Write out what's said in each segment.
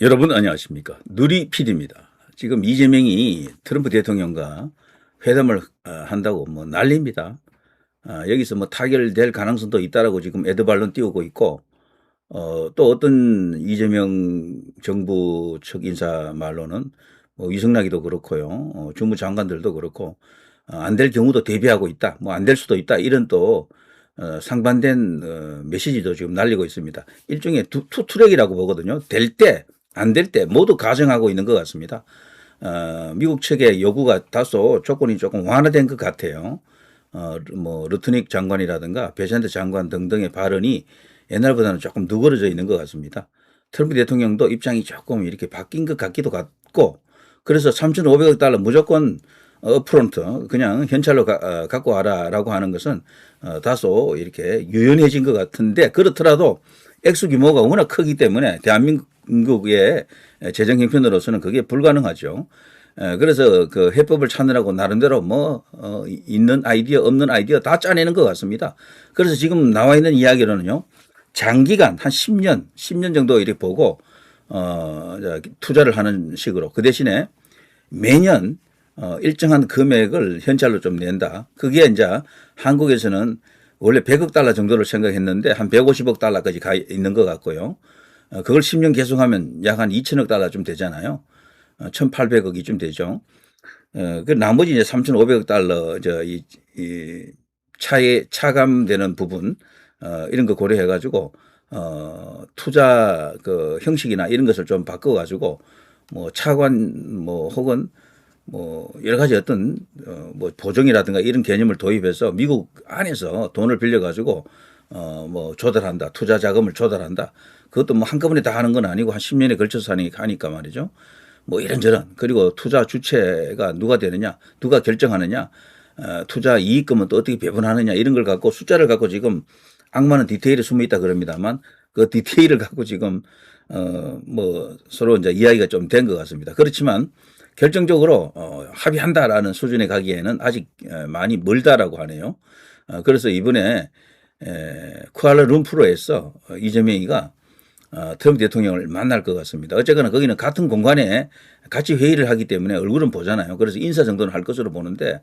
여러분 안녕하십니까. 누리 PD입니다. 지금 이재명이 트럼프 대통령과 회담을 어, 한다고 뭐 난립니다. 아, 여기서 뭐 타결될 가능성도 있다라고 지금 에드발론 띄우고 있고, 어, 또 어떤 이재명 정부 측 인사 말로는 뭐 위성락이도 그렇고요. 어, 주무 장관들도 그렇고, 어, 안될 경우도 대비하고 있다. 뭐 안 될 수도 있다. 이런 또 어, 상반된 어, 메시지도 지금 날리고 있습니다. 일종의 투, 투 트랙이라고 보거든요. 될 때, 안 될 때 모두 가정하고 있는 것 같습니다. 어, 미국 측의 요구가 다소 조건이 조금 완화된 것 같아요. 어, 뭐, 르트닉 장관이라든가 베센트 장관 등등의 발언이 옛날보다는 조금 누그러져 있는 것 같습니다. 트럼프 대통령도 입장이 조금 이렇게 바뀐 것 같기도 같고, 그래서 3,500억 달러 무조건 어프론트, 그냥 현찰로 가, 어, 갖고 와라라고 하는 것은 어, 다소 이렇게 유연해진 것 같은데, 그렇더라도 액수 규모가 워낙 크기 때문에 대한민국 의 재정 형편으로서는 그게 불가능하죠. 에, 그래서 그 해법을 찾느라고 나름대로 뭐, 어, 있는 아이디어, 없는 아이디어 다 짜내는 것 같습니다. 그래서 지금 나와 있는 이야기로는요, 장기간 한 10년, 10년 정도 이렇게 보고, 어, 자, 투자를 하는 식으로 그 대신에 매년 어, 일정한 금액을 현찰로 좀 낸다. 그게 이제 한국에서는 원래 100억 달러 정도를 생각했는데 한 150억 달러까지 가 있는 것 같고요. 어, 그걸 10년 계속하면 약 한 2천억 달러쯤 되잖아요. 어, 1,800억이쯤 되죠. 어, 그 나머지 이제 3,500억 달러 저이 이 차에 차감되는 부분 어, 이런 거 고려해 가지고 어, 투자 그 형식이나 이런 것을 좀 바꿔 가지고 뭐 차관 뭐 혹은 뭐 여러 가지 어떤 어뭐 보정이라든가 이런 개념을 도입해서 미국 안에서 돈을 빌려 가지고 어 뭐 조달한다 투자 자금을 조달한다. 그것도 뭐 한꺼번에 다 하는 건 아니고 한 10년에 걸쳐서 하니까 말이죠. 뭐 이런저런. 그리고 투자 주체가 누가 되느냐 누가 결정하느냐 어, 투자 이익금은 또 어떻게 배분하느냐 이런 걸 갖고 숫자를 갖고 지금 악마는 디테일에 숨어 있다 그럽니다만 그 디테일을 갖고 지금 어 뭐 서로 이제 이야기가 좀 된 것 같습니다. 그렇지만 결정적으로 어, 합의한다라는 수준에 가기에는 아직 많이 멀다라고 하네요. 어, 그래서 이번에 에, 쿠알라룸푸르에서 이재명이가 어, 트럼프 대통령을 만날 것 같습니다. 어쨌거나 거기는 같은 공간에 같이 회의를 하기 때문에 얼굴은 보잖아요. 그래서 인사 정도는 할 것으로 보는데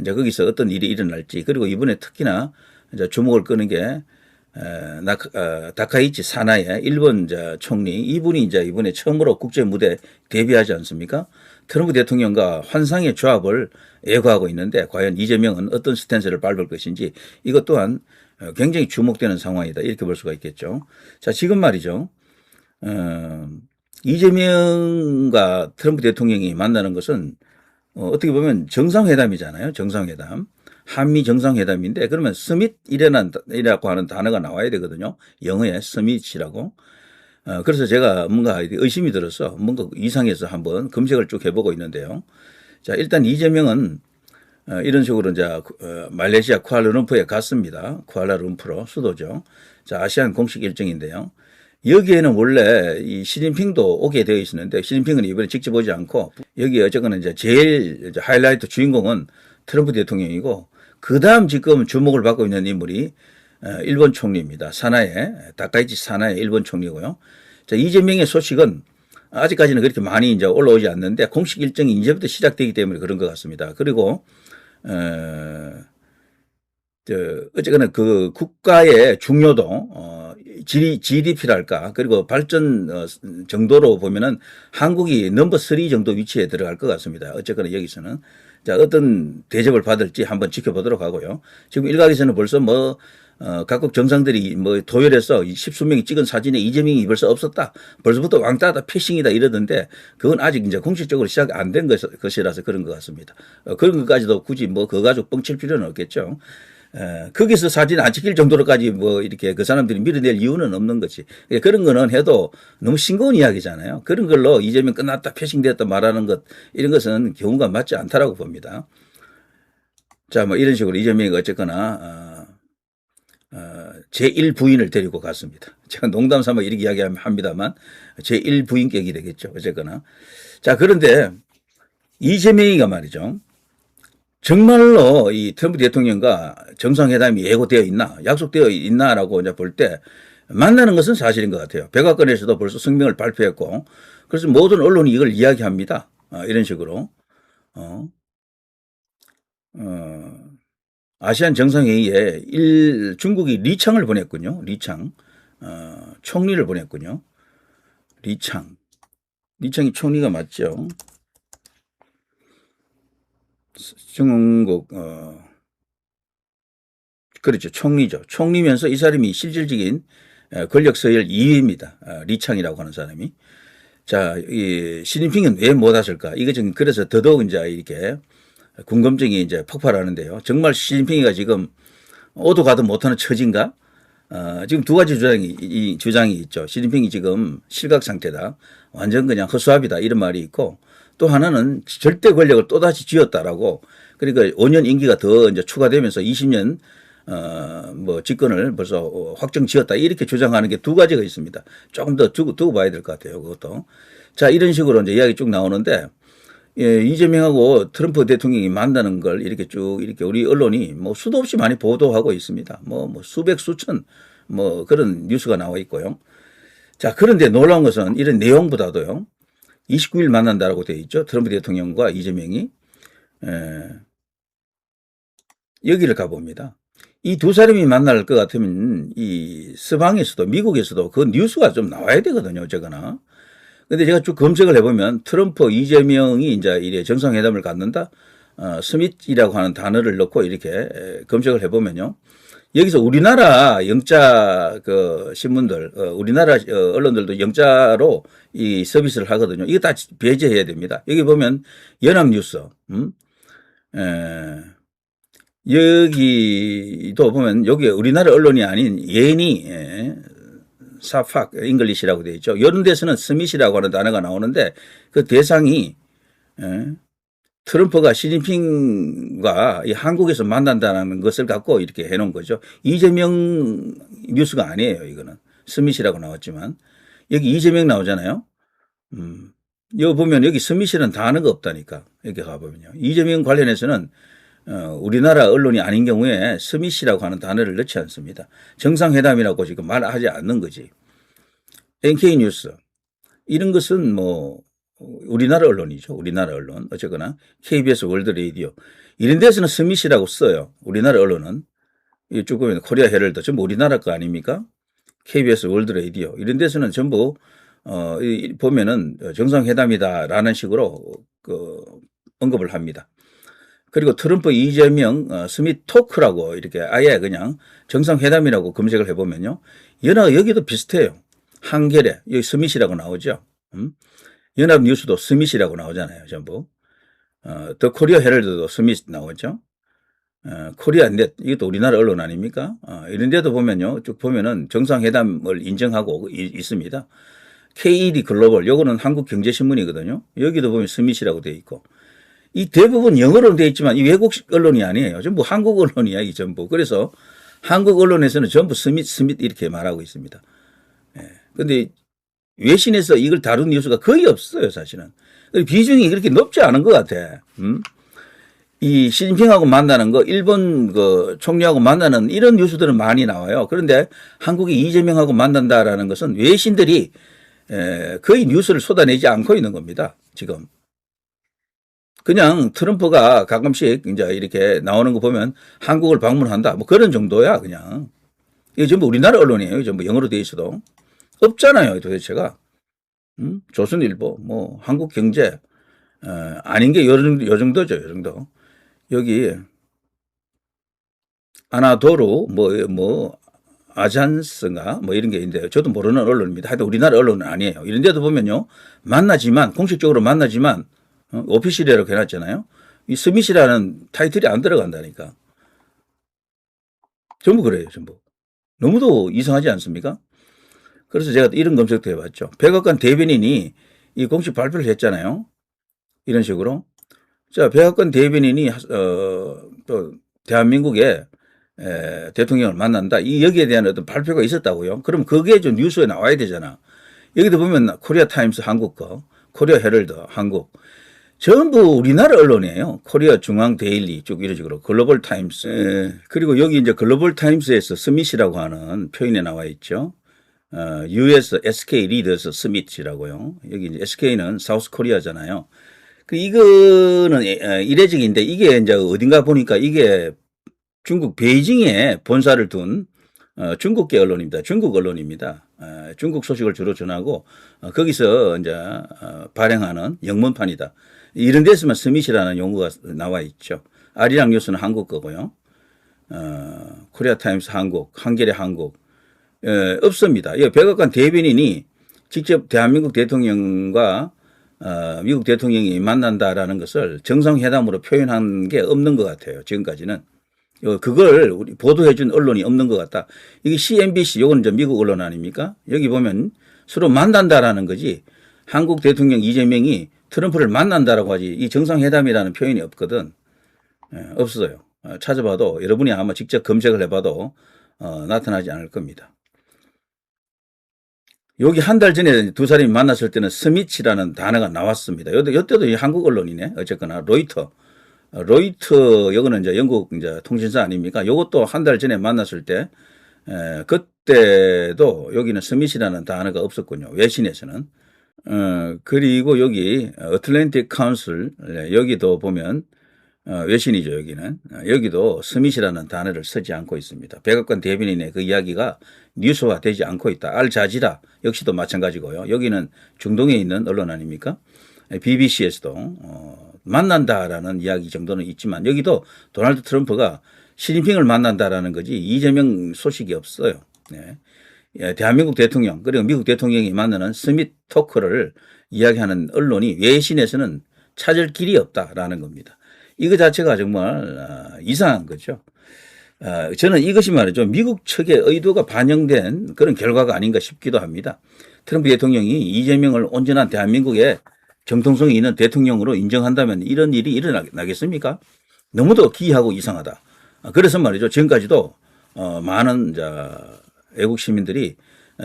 이제 거기서 어떤 일이 일어날지 그리고 이번에 특히나 이제 주목을 끄는 게 어, 다카이치 사나의 일본 총리 이분이 이제 이번에 처음으로 국제 무대 데뷔하지 않습니까? 트럼프 대통령과 환상의 조합을 예고하고 있는데 과연 이재명은 어떤 스탠스를 밟을 것인지 이것 또한 굉장히 주목되는 상황이다 이렇게 볼 수가 있겠죠. 자 지금 말이죠. 어, 이재명과 트럼프 대통령이 만나는 것은 어, 어떻게 보면 정상회담이잖아요. 정상회담. 한미 정상회담인데 그러면 스밋 이라고 하는 단어가 나와야 되거든요. 영어에 스밋이라고. 어, 그래서 제가 뭔가 의심이 들어서 뭔가 이상해서 한번 검색을 쭉 해보고 있는데요. 자, 일단 이재명은 어, 이런 식으로 이제 어, 말레이시아 쿠알라룸푸에 갔습니다. 쿠알라룸푸로 수도죠. 자, 아시안 공식 일정인데요. 여기에는 원래 이 시진핑도 오게 되어 있었는데 시진핑은 이번에 직접 오지 않고 여기 어쨌거나 이제 제일 이제 하이라이트 주인공은 트럼프 대통령이고 그 다음 지금 주목을 받고 있는 인물이 어, 일본 총리입니다. 사나의 다카이치 사나의 일본 총리고요. 자, 이재명의 소식은 아직까지는 그렇게 많이 이제 올라오지 않는데 공식 일정이 이제부터 시작되기 때문에 그런 것 같습니다. 그리고 어, 저 어쨌거나 그 국가의 중요도 어, GDP랄까 그리고 발전 어, 정도로 보면은 한국이 넘버 3 정도 위치에 들어갈 것 같습니다. 어쨌거나 여기서는 자 어떤 대접을 받을지 한번 지켜보도록 하고요. 지금 일각에서는 벌써 뭐 어, 각국 정상들이 뭐 도열해서 십수 명이 찍은 사진에 이재명이 벌써 없었다. 벌써부터 왕따다, 패싱이다 이러던데 그건 아직 이제 공식적으로 시작 안 된 것이라서 그런 것 같습니다. 어, 그런 것까지도 굳이 뭐 그거 가지고 뻥칠 필요는 없겠죠. 에, 거기서 사진 안 찍힐 정도로까지 뭐 이렇게 그 사람들이 밀어낼 이유는 없는 거지. 예, 그런 거는 해도 너무 싱거운 이야기잖아요. 그런 걸로 이재명 끝났다, 패싱됐다 말하는 것 이런 것은 경우가 맞지 않다라고 봅니다. 자, 뭐 이런 식으로 이재명이 어쨌거나 어, 제1부인을 데리고 갔습니다. 제가 농담 삼아 이렇게 이야기합니다만 제1부인격이 되겠죠. 어쨌거나. 자, 그런데 이재명이가 말이죠. 정말로 이 트럼프 대통령과 정상회담이 예고되어 있나, 약속되어 있나라고 이제 볼 때 만나는 것은 사실인 것 같아요. 백악관에서도 벌써 성명을 발표했고, 그래서 모든 언론이 이걸 이야기합니다. 어, 이런 식으로. 어, 어, 아시안 정상회의에 일, 중국이 리창을 보냈군요. 리창. 어, 총리를 보냈군요. 리창. 리창이 총리가 맞죠. 중국, 어, 그렇죠. 총리죠. 총리면서 이 사람이 실질적인 어, 권력 서열 2위입니다. 어, 리창이라고 하는 사람이. 자, 이 시진핑은 왜 못 왔을까? 이거 지금 그래서 더더욱 이제 이렇게 궁금증이 이제 폭발하는데요. 정말 시진핑이가 지금 오도 가도 못하는 처진가? 어, 지금 두 가지 주장이, 이 주장이 있죠. 시진핑이 지금 실각 상태다. 완전 그냥 허수아비다. 이런 말이 있고 또 하나는 절대 권력을 또다시 쥐었다라고 그러니까 5년 임기가 더 이제 추가되면서 20년 어, 뭐 집권을 벌써 확정 지었다 이렇게 주장하는 게 두 가지가 있습니다. 조금 더 두고, 두고 봐야 될 것 같아요. 그것도. 자, 이런 식으로 이제 이야기 쭉 나오는데 예, 이재명하고 트럼프 대통령이 만나는 걸 이렇게 쭉 이렇게 우리 언론이 뭐 수도 없이 많이 보도하고 있습니다. 뭐, 뭐 수백 수천 뭐 그런 뉴스가 나와 있고요. 자, 그런데 놀라운 것은 이런 내용보다도요. 29일 만난다라고 되어 있죠. 트럼프 대통령과 이재명이 에, 여기를 가봅니다. 이 두 사람이 만날 것 같으면 이 서방에서도 미국에서도 그 뉴스가 좀 나와야 되거든요. 어쨌거나. 근데 제가 쭉 검색을 해보면 트럼프 이재명이 이제 이래 정상회담을 갖는다. 어, 스밋이라고 하는 단어를 넣고 이렇게 검색을 해보면요. 여기서 우리나라 영자 그 신문들, 어, 우리나라 어, 언론들도 영자로 이 서비스를 하거든요. 이거 다 배제해야 됩니다. 여기 보면 연합뉴스, 음? 에, 여기도 보면 여기 우리나라 언론이 아닌 예니 예, 사팍 잉글리시라고 되어 있죠. 데서는 스밋이라고 하는 단어가 나오는데 그 대상이 예, 트럼프가 시진핑과 이 한국에서 만난다는 것을 갖고 이렇게 해놓은 거죠. 이재명 뉴스가 아니에요. 이거는 스밋이라고 나왔지만 여기 이재명 나오잖아요. 음, 여기 보면 여기 스밋이라는 단어가 없다니까 여기 가보면요. 이재명 관련해서는 어, 우리나라 언론이 아닌 경우에 스미시라고 하는 단어를 넣지 않습니다. 정상회담이라고 지금 말하지 않는 거지. NK 뉴스 이런 것은 뭐 우리나라 언론이죠. 우리나라 언론 어쨌거나 KBS 월드 레이디오 이런 데서는 스미시라고 써요. 우리나라 언론은 보면 코리아 헤럴드 전부 우리나라 거 아닙니까? KBS 월드 레이디오 이런 데서는 전부 어 보면은 정상회담이다라는 식으로 그 언급을 합니다. 그리고 트럼프 이재명 어, 스미트 토크라고 이렇게 아예 그냥 정상회담이라고 검색을 해보면요. 연합 여기도 비슷해요. 한겨레 여기 스미시라고 나오죠. 음? 연합 뉴스도 스미시라고 나오잖아요. 전부. 어, 더 코리아 헤럴드도 스미시 나오죠. 어, 코리아 넷 이것도 우리나라 언론 아닙니까? 어, 이런 데도 보면요. 쭉 보면은 정상회담을 인정하고 이, 있습니다. KED 글로벌 요거는 한국경제신문이거든요. 여기도 보면 스미시라고 되어 있고 이 대부분 영어로 되어 있지만 이 외국 언론이 아니에요. 전부 한국 언론이야, 이 전부. 그래서 한국 언론에서는 전부 스밋, 스밋 이렇게 말하고 있습니다. 예. 근데 외신에서 이걸 다룬 뉴스가 거의 없어요, 사실은. 비중이 그렇게 높지 않은 것 같아. 음? 이 시진핑하고 만나는 거, 일본 그 총리하고 만나는 이런 뉴스들은 많이 나와요. 그런데 한국이 이재명하고 만난다라는 것은 외신들이 거의 뉴스를 쏟아내지 않고 있는 겁니다. 지금. 그냥 트럼프가 가끔씩 이제 이렇게 나오는 거 보면 한국을 방문한다. 뭐 그런 정도야, 그냥. 이게 전부 우리나라 언론이에요. 전부 영어로 돼 있어도. 없잖아요, 도대체가. 음? 조선일보, 뭐, 한국경제, 어, 아닌 게 요, 요 정도죠, 요 정도. 여기, 아나도루, 뭐, 뭐, 아잔스가 뭐 이런 게 있는데 저도 모르는 언론입니다. 하여튼 우리나라 언론은 아니에요. 이런 데도 보면요. 만나지만, 공식적으로 만나지만 어? 오피셜이라고 해놨잖아요. 이 스밋이라는 타이틀이 안 들어간다니까. 전부 그래요, 전부. 너무도 이상하지 않습니까? 그래서 제가 이런 검색도 해봤죠. 백악관 대변인이 이 공식 발표를 했잖아요. 이런 식으로. 자, 백악관 대변인이, 어, 또, 대한민국의 에, 대통령을 만난다. 이 여기에 대한 어떤 발표가 있었다고요. 그럼 그게 좀 뉴스에 나와야 되잖아. 여기도 보면 코리아 타임스 한국 거, 코리아 헤럴드 한국, 전부 우리나라 언론이에요. 코리아 중앙 데일리 쭉 이런 식으로 글로벌 타임스. 예. 그리고 여기 이제 글로벌 타임스에서 스밋이라고 하는 표현에 나와 있죠. 어, US SK 리더스 스미치라고요. 여기 이제 SK는 사우스 코리아잖아요. 그 이거는 이례적인데 이게 이제 어딘가 보니까 이게 중국 베이징에 본사를 둔 어, 중국계 언론입니다. 중국 언론입니다. 어, 중국 소식을 주로 전하고 어, 거기서 이제 어, 발행하는 영문판이다. 이런 데서만 스밋이라는 용어가 나와 있죠. 아리랑 뉴스는 한국 거고요. 어, 코리아 타임스 한국, 한겨레 한국 에, 없습니다. 이 백악관 대변인이 직접 대한민국 대통령과 어, 미국 대통령이 만난다라는 것을 정상회담으로 표현한 게 없는 것 같아요. 지금까지는. 어, 그걸 우리 보도해 준 언론이 없는 것 같다. 이게 CNBC, 요건 이제 미국 언론 아닙니까? 여기 보면 서로 만난다라는 거지. 한국 대통령 이재명이 트럼프를 만난다라고 하지. 이 정상회담이라는 표현이 없거든. 예, 없어요. 어, 찾아봐도 여러분이 아마 직접 검색을 해봐도 어, 나타나지 않을 겁니다. 여기 한 달 전에 두 사람이 만났을 때는 스미치라는 단어가 나왔습니다. 요, 요때도 이 한국 언론이네. 어쨌거나 로이터. 어, 로이터 요거는 이제 영국 이제 통신사 아닙니까? 요것도 한 달 전에 만났을 때 에, 그때도 여기는 스미시라는 단어가 없었군요. 외신에서는. 어, 그리고 여기 어틀랜틱 카운슬 네, 여기도 보면 어, 외신이죠 여기는 어, 여기도 스밋이라는 단어를 쓰지 않고 있습니다. 백악관 대변인의 그 이야기가 뉴스화 되지 않고 있다. 알자지라 역시도 마찬가지고요. 여기는 중동에 있는 언론 아닙니까? BBC에서도 어, 만난다라는 이야기 정도는 있지만 여기도 도널드 트럼프가 시진핑을 만난다라는 거지 이재명 소식이 없어요. 네. 예, 대한민국 대통령 그리고 미국 대통령이 만나는 스밋 토크를 이야기하는 언론이 외신에서는 찾을 길이 없다라는 겁니다. 이거 자체가 정말 아, 이상한 거죠. 아, 저는 이것이 말이죠. 미국 측의 의도가 반영된 그런 결과가 아닌가 싶기도 합니다. 트럼프 대통령이 이재명을 온전한 대한민국의 정통성이 있는 대통령으로 인정한다면 이런 일이 일어나겠습니까? 너무도 기이하고 이상하다. 아, 그래서 말이죠. 지금까지도 어, 많은 자, 외국 시민들이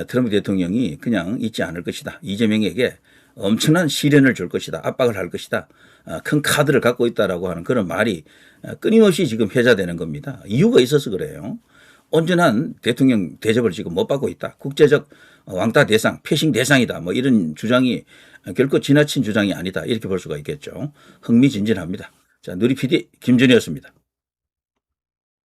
트럼프 대통령이 그냥 있지 않을 것이다. 이재명에게 엄청난 시련을 줄 것이다. 압박을 할 것이다. 아, 큰 카드를 갖고 있다라고 하는 그런 말이 끊임없이 지금 회자되는 겁니다. 이유가 있어서 그래요. 온전한 대통령 대접을 지금 못 받고 있다. 국제적 왕따 대상, 패싱 대상이다. 뭐 이런 주장이 결코 지나친 주장이 아니다. 이렇게 볼 수가 있겠죠. 흥미진진합니다. 자, 누리 PD 김준이었습니다.